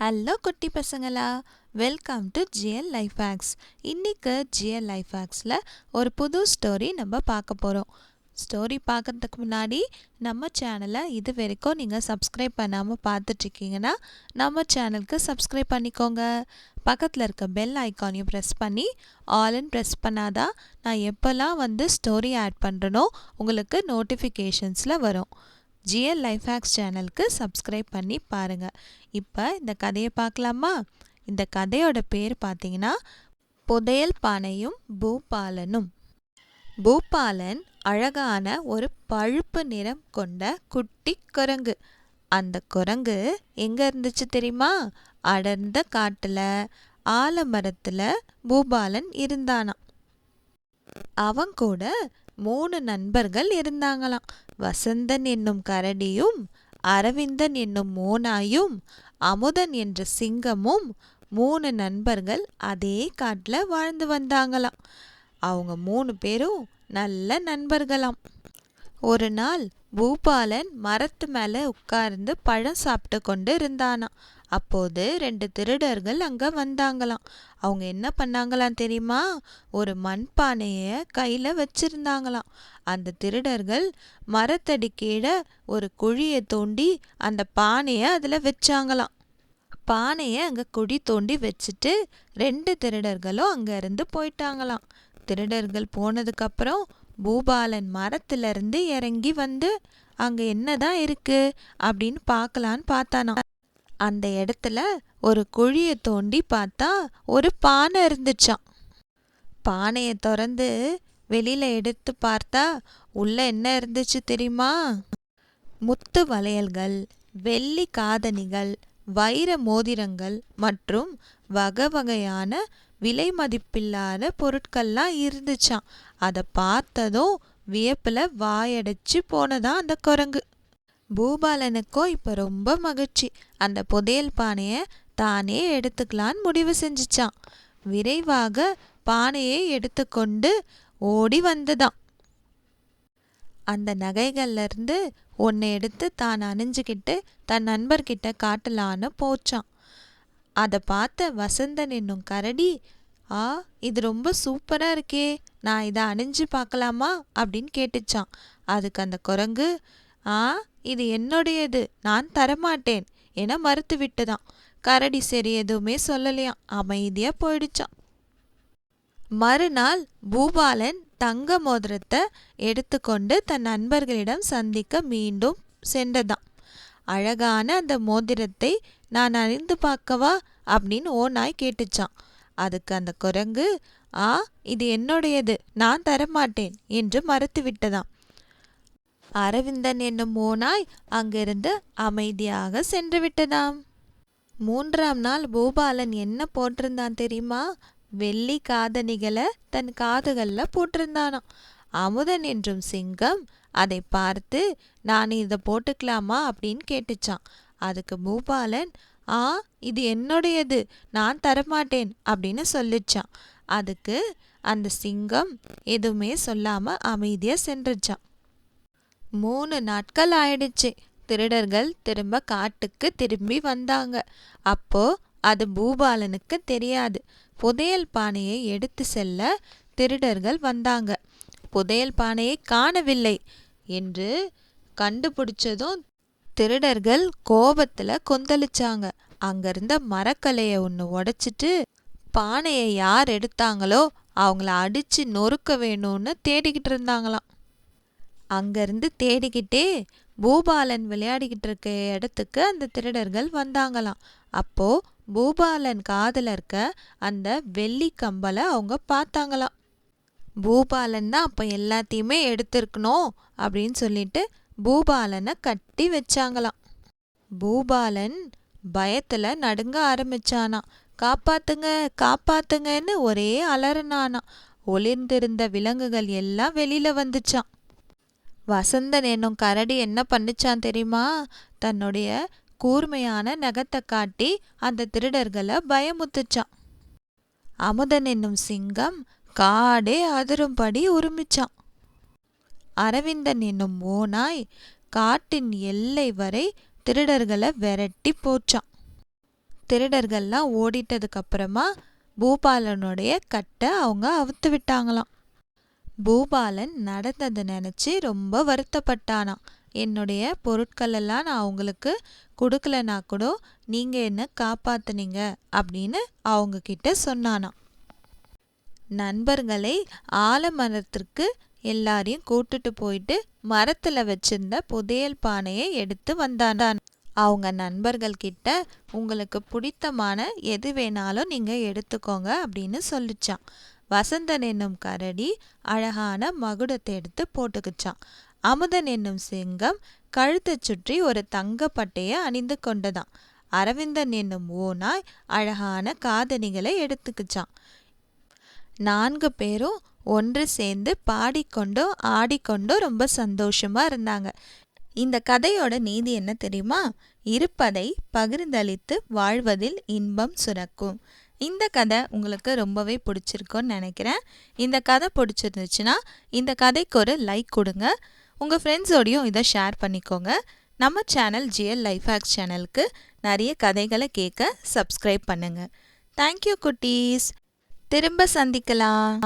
Hello குட்டி பசங்களா. Welcome to GL life hacks இன்றைக்கு ஜிஎல் லைஃப் ஹேக்ஸில் ஒரு புது ஸ்டோரி நம்ம பார்க்க போகிறோம் ஸ்டோரி பார்க்கறதுக்கு முன்னாடி நம்ம சேனலை இது வரைக்கும் நீங்கள் சப்ஸ்கிரைப் பண்ணாமல் பார்த்துட்ருக்கீங்கன்னா நம்ம சேனலுக்கு சப்ஸ்கிரைப் பண்ணிக்கோங்க. பக்கத்தில் இருக்க பெல் ஐக்கானையும் ப்ரெஸ் பண்ணி ஆல்னு ப்ரெஸ் பண்ணாதான் நான் எப்போல்லாம் வந்து ஸ்டோரி ஆட் பண்ணுறனோ உங்களுக்கு நோட்டிஃபிகேஷன்ஸில் வரும். ஜிஎல் லைஃப் ஹேக்ஸ் சேனலுக்கு சப்ஸ்கிரைப் பண்ணி பாருங்கள் இப்போ இந்த கதையை பார்க்கலாமா? இந்த கதையோட பேர் பார்த்தீங்கன்னா புதையல் பானையும் பூபாலனும். பூபாலன் அழகான ஒரு பழுப்பு நிறம் கொண்ட குட்டி குரங்கு. அந்த குரங்கு எங்கே இருந்துச்சு தெரியுமா? அடர்ந்த காட்டில் ஆலமரத்தில் பூபாலன் இருந்தானாம். அவன் கூட மூணு நண்பர்கள் இருந்தாங்களாம். வசந்தன் என்னும் கரடியும் அரவிந்தன் என்னும் மோனாயும் அமுதன் என்ற சிங்கமும் மூணு நண்பர்கள் அதே காட்டில் வாழ்ந்து வந்தாங்களாம். அவங்க மூணு பேரும் நல்ல நண்பர்களாம். ஒரு நாள் பூபாலன் மரத்து மேலே உட்கார்ந்து பழம் சாப்பிட்டு கொண்டு இருந்தானாம். அப்போது ரெண்டு திருடர்கள் அங்கே வந்தாங்களாம். அவங்க என்ன பண்ணாங்களாம் தெரியுமா? ஒரு மண்பானையை கையில் வச்சிருந்தாங்களாம். அந்த திருடர்கள் மரத்தடி கீழே ஒரு குழியை தோண்டி அந்த பானையை அதில் வச்சாங்களாம். பானையை அங்கே குழி தோண்டி வச்சுட்டு ரெண்டு திருடர்களும் அங்கேருந்து போயிட்டாங்களாம். திருடர்கள் போனதுக்கப்புறம் பூபாலன் மரத்துலேருந்து இறங்கி வந்து அங்கே என்னதான் இருக்கு? அப்படின்னு பார்க்கலான்னு பார்த்தானா. அந்த இடத்துல ஒரு குழியை தோண்டி பார்த்தா ஒரு பானை இருந்துச்சாம். பானையை திறந்து வெளியில் எடுத்து பார்த்தா உள்ள என்ன இருந்துச்சு தெரியுமா? முத்து வளையல்கள் வெள்ளி காதணிகள் வைர மோதிரங்கள் மற்றும் வகை வகையான விலை மதிப்பில்லாத பொருட்கள்லாம் இருந்துச்சாம். அதை பார்த்ததும் வியப்பில் வாயடைச்சு போனதா அந்த குரங்கு. பூபாலனுக்கோ இப்போ ரொம்ப மகிழ்ச்சி. அந்த புதையல் பானையை தானே எடுத்துக்கலான்னு முடிவு செஞ்சுச்சான் விரைவாக பானையை எடுத்துக்கொண்டு ஓடி வந்துதான். அந்த நகைகள்லேருந்து ஒன்று எடுத்து தான் அணிஞ்சுக்கிட்டு தன் நண்பர்கிட்ட காட்டலான்னு போச்சான் அதை பார்த்த வசந்தன் என்னும் கரடி ஆ இது ரொம்ப சூப்பராக இருக்கே நான் இதை அணிஞ்சு பார்க்கலாமா? அப்படின்னு கேட்டுச்சான் அதுக்கு அந்த குரங்கு ஆ இது என்னுடையது நான் தரமாட்டேன் என மறுத்து விட்டுதான் கரடி சரி எதுவுமே சொல்லலையாம் அமைதியாக போயிடுச்சான் மறுநாள் பூபாலன் தங்க மோதிரத்தை எடுத்துக்கொண்டு தன் நண்பர்களிடம் சந்திக்க மீண்டும் சென்றதாம். அழகான அந்த மோதிரத்தை நான் அறிந்து பார்க்கவா? அப்படின்னு ஓநாய் கேட்டுச்சான் அதுக்கு அந்த குரங்கு ஆ இது என்னுடையது நான் தரமாட்டேன் என்று மறுத்து விட்டதாம் அரவிந்தன் என்னும் ஓனாய் அங்கிருந்து அமைதியாக சென்று விட்டதாம். மூன்றாம் நாள் பூபாலன் என்ன போட்டிருந்தான் தெரியுமா? வெள்ளி காதணிகளை தன் காதுகளில் போட்டிருந்தானாம். அமுதன் என்றும் சிங்கம் அதை பார்த்து நான் இதை போட்டுக்கலாமா? அப்படின்னு கேட்டுச்சான் அதுக்கு பூபாலன் ஆ இது என்னுடையது. நான் தரமாட்டேன் அப்படின்னு சொல்லிச்சான் அதுக்கு அந்த சிங்கம் எதுவுமே சொல்லாமல் அமைதியாக சென்றுச்சான் மூணு நாட்கள் ஆயிடுச்சு. திருடர்கள் திரும்ப காட்டுக்கு திரும்பி வந்தாங்க. அப்போது அது பூபாலனுக்கு தெரியாது. புதையல் பானையை எடுத்து செல்ல திருடர்கள் வந்தாங்க. புதையல் பானையை காணவில்லை என்று கண்டுபிடிச்சதும் திருடர்கள் கோபத்தில் கொந்தளிச்சாங்க. அங்கிருந்த மரக்கலையை ஒன்று உடைச்சிட்டு பானையை யார் எடுத்தாங்களோ அவங்கள அடித்து நொறுக்க வேணும்னு தேடிக்கிட்டு இருந்தாங்களாம். அங்கேருந்து தேடிக்கிட்டே பூபாலன் விளையாடிக்கிட்டு இருக்க இடத்துக்கு அந்த திருடர்கள் வந்தாங்களாம். அப்போ பூபாலன் காதில் இருக்க அந்த வெள்ளி கம்பலை அவங்க பார்த்தாங்களாம். பூபாலன் தான் அப்போ எல்லாத்தையுமே எடுத்திருக்கணும் அப்படின்னு சொல்லிட்டு பூபாலனை கட்டி வச்சாங்களாம். பூபாலன் பயத்தில் நடுங்க ஆரம்பிச்சானா காப்பாத்துங்க காப்பாத்துங்கன்னு ஒரே அலறனானா ஒளிர்ந்திருந்த விலங்குகள் எல்லாம் வெளியில் வந்துச்சான் வசந்தன் என்னும் கரடி என்ன பண்ணுச்சான் தெரியுமா? தன்னுடைய கூர்மையான நகத்தை காட்டி அந்த திருடர்களை பயமுத்துச்சான். அமுதன் என்னும் சிங்கம் காடே அதிரும்படி உருமிச்சான். அரவிந்தன் என்னும் ஓனாய் காட்டின் எல்லை வரை திருடர்களை விரட்டி போச்சான். திருடர்கள்லாம் ஓடிட்டதுக்கப்புறமா பூபாலனுடைய கட்டை அவங்க அவுத்து விட்டாங்களாம். பூபாலன் நடந்ததை நினச்சி ரொம்ப வருத்தப்பட்டானாம். என்னுடைய பொருட்களெல்லாம் நான் அவங்களுக்கு கொடுக்கலனா கூட நீங்கள் என்ன காப்பாற்றுனீங்க அப்படின்னு அவங்க கிட்ட சொன்னானா நண்பர்களை ஆலமரத்திற்கு எல்லாரையும் கூட்டுட்டு போயிட்டு மரத்தில் வச்சிருந்த புதையல் பானையை எடுத்து வந்தான் அவங்க நண்பர்கள் கிட்ட உங்களுக்கு பிடித்தமான எது வேணாலும் நீங்கள் எடுத்துக்கோங்க அப்படின்னு சொல்லிச்சான் வசந்தன் என்னும் கரடி அழகான மகுடத்தை எடுத்து போட்டுக்குச்சான் அமுதன் என்னும் சிங்கம் கழுத்தை சுற்றி ஒரு தங்கப்பட்டையை அணிந்து கொண்டதாம். அரவிந்தன் என்னும் ஓனாய் அழகான காதணிகளை எடுத்துக்குச்சான் நான்கு பேரும் ஒன்று சேர்ந்து பாடிக்கொண்டோ ஆடிக்கொண்டோ ரொம்ப சந்தோஷமா இருந்தாங்க. இந்த கதையோட நீதி என்ன தெரியுமா? இருப்பதை பகிர்ந்தளித்து வாழ்வதில் இன்பம் சுரக்கும். இந்த கதை உங்களுக்கு ரொம்பவே பிடிச்சிருக்கும்னு நினைக்கிறேன். இந்த கதை பிடிச்சிருந்துச்சுன்னா இந்த கதைக்கு ஒரு லைக் கொடுங்க. உங்கள் ஃப்ரெண்ட்ஸோடையும் இதை ஷேர் பண்ணிக்கோங்க. நம்ம சேனல் ஜிஎல் லைஃப் ஹேக்ஸ் சேனலுக்கு நிறைய கதைகளை கேட்க சப்ஸ்கிரைப் பண்ணுங்கள் தேங்க்யூ குட்டீஸ். திரும்ப சந்திக்கலாம்.